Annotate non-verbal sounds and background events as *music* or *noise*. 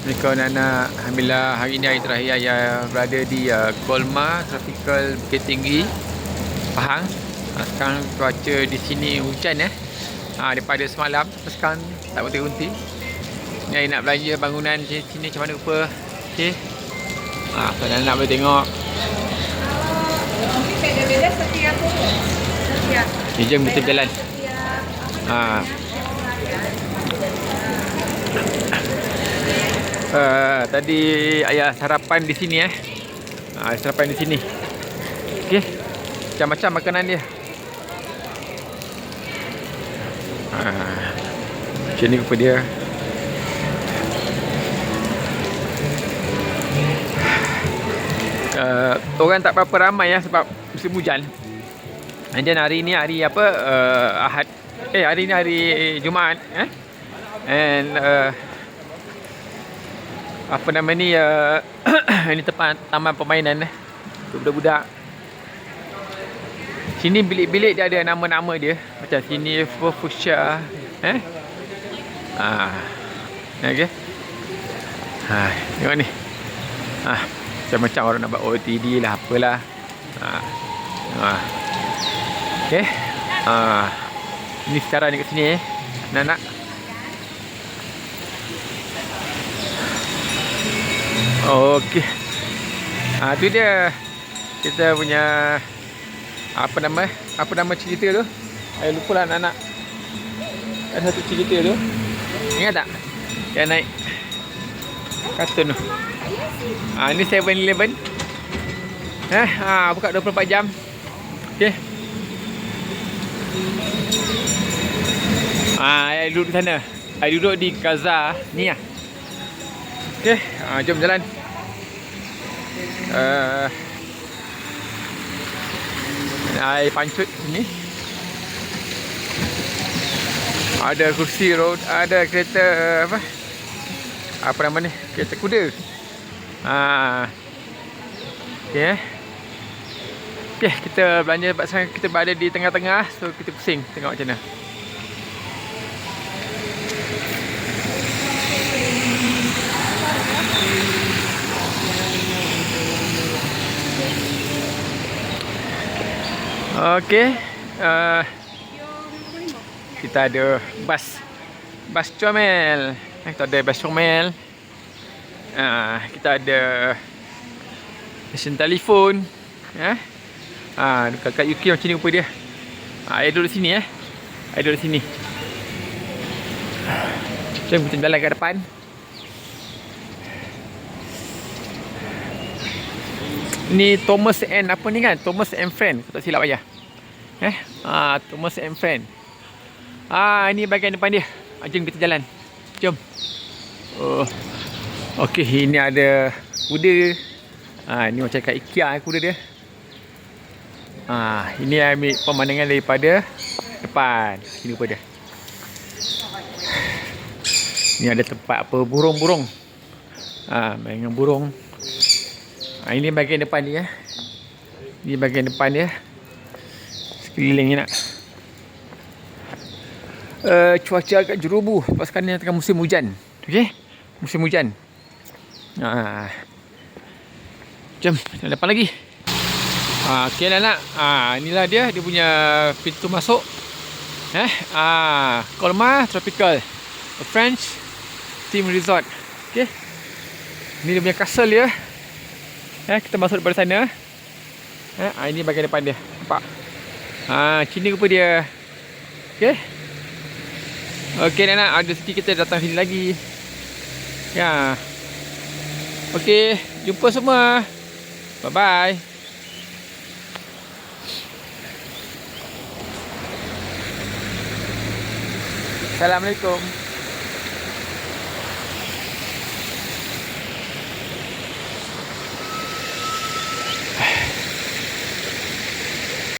Assalamualaikum anak-anak Alhamdulillah hari ini hari terakhir Ayah berada di uh, Kolma Tropical Bukit Tinggi Pahang. Uh, Sekarang cuaca di sini hujan eh. Uh, Daripada semalam Sampai sekarang tak berhenti-henti Ni ayah nak belanja bangunan di sini macam mana rupa? Okay uh, So anak-anak boleh tengok? Beda-beda setiap setiap Ni jom kita berjalan setiap uh, Uh, tadi ayah sarapan di sini eh. Uh, sarapan di sini. Okey. Macam-macam makanan dia. Uh, macam ni rupa dia. Uh, orang tak berapa ramai ya sebab musim hujan. Then hari ni hari apa uh, Ahad eh hari ni hari Jumaat eh. And uh, apa nama ni uh, *clears throat* ini tempat taman permainan eh. Untuk budak-budak. Sini bilik-bilik dia ada nama-nama dia. Macam sini fuchsia eh? Ah. Okey. Ha tengok ni. Ah macam-macam orang nak buat OTD lah apalah. Ah ha. okey. Ah ini sekarang ni kat sini eh. Nak-nak Okey. Ha tu dia kita punya apa nama? Apa nama cerita tu? Saya lupa lah anak-anak. Ada satu cerita tu. Ingat tak? Yang naik kartun tu. Ha ni 7-Eleven. Eh, ha buka 24 jam. Okey. Ah, saya duduk di sana. Saya duduk di Gaza ni lah. Okey, ha, jom jalan. Uh, air pancut ni. Ada kursi road, ada kereta apa? Apa nama ni? Kereta kuda. Ha. Okey. Eh. Okey, kita belanja sebab sekarang kita berada di tengah-tengah, so kita pusing tengok macam mana. Okey. Uh, kita ada bas bas comel. Eh, kita ada bas comel. Uh, kita ada mesin telefon. Ya. Eh? Ah, uh, kat UK macam ni rupa dia. Ah, uh, air duduk sini eh. Air duduk sini. Jom kita jalan ke depan. Ni Thomas and apa ni kan? Thomas and Friend. Tak silap ayah. Eh? Ah, Thomas and Friend. Ah, ini bahagian depan dia. Ah, jom kita jalan. Jom. Oh. Okey, ini ada kuda. Ah, ini macam kat IKEA kuda dia. Ah, ini ambil pemandangan daripada depan. Ini rupa dia. Ini ada tempat apa burung-burung. Ah, main burung. Ha, ini bahagian depan dia. Ini bahagian depan dia. Sekeliling ni nak. Uh, cuaca agak jerubu. Sekarang ni tengah musim hujan. Okey? Musim hujan. Ha. Jom, depan lagi. Ha, okey anak. Ha, inilah dia. Dia punya pintu masuk. Eh? Ha, Kolma Tropical. A French Team Resort. Okey? Ini dia punya castle dia. Eh, kita masuk daripada sana. Eh, ah, ini bahagian depan dia. Nampak? Ha, sini rupa dia. Okey. Okey, nak ada sikit kita datang sini lagi. Ya. Okey, jumpa semua. Bye bye. Assalamualaikum.